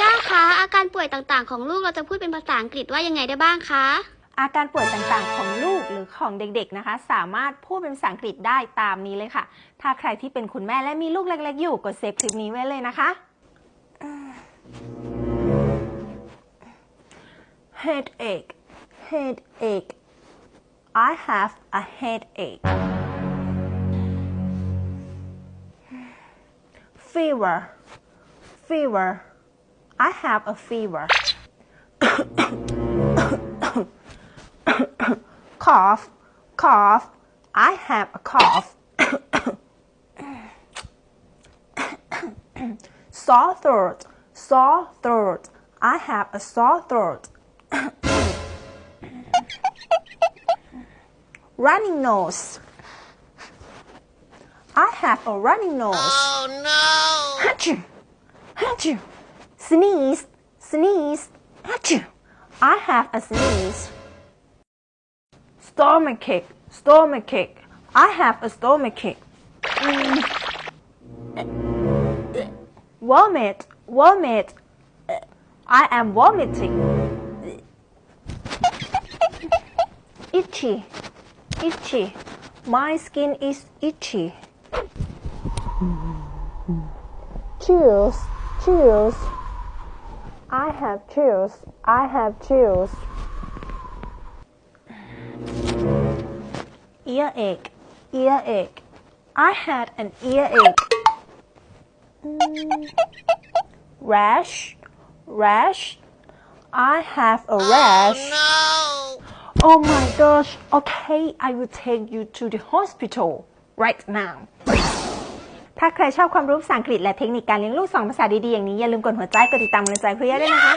ย่าคะ อาการป่วยต่างๆ ของลูกเราจะพูดเป็นภาษาอังกฤษว่ายังไงได้บ้างคะ อาการป่วยต่างๆ ของลูกหรือของเด็กๆนะคะ สามารถพูดเป็นภาษาอังกฤษได้ตามนี้เลยค่ะ ถ้าใครที่เป็นคุณแม่และมีลูกเล็กๆ อยู่กดเซฟคลิปนี้ไว้เลยนะคะ headache headache I have a headache fever fever I have a fever. Cough cough. I have a cough. Sore throat sore throat. I have a sore throat. Running nose. I have a running nose. Oh no! Achoo! Achoo! Sneeze! Sneeze! Achoo! I have a sneeze. Stomachache! Stomachache! I have a stomachache. Mm. Vomit! Vomit! I am vomiting. Itchy! Itchy! My skin is itchy. Chills, chills. I have chills. I have chills. Earache, earache. I had an earache. Mm. Rash, rash. I have a rash. Oh, No! Oh my gosh. Okay, I will take you to the hospital right now. ถ้าใครชอบความรู้ภาษาอังกฤษและเทคนิคการเลี้ยงลูกสองภาษาดีๆอย่างนี้อย่าลืมกดหัวใจกดติดตามกำลังใจครูย่าด้วยนะคะ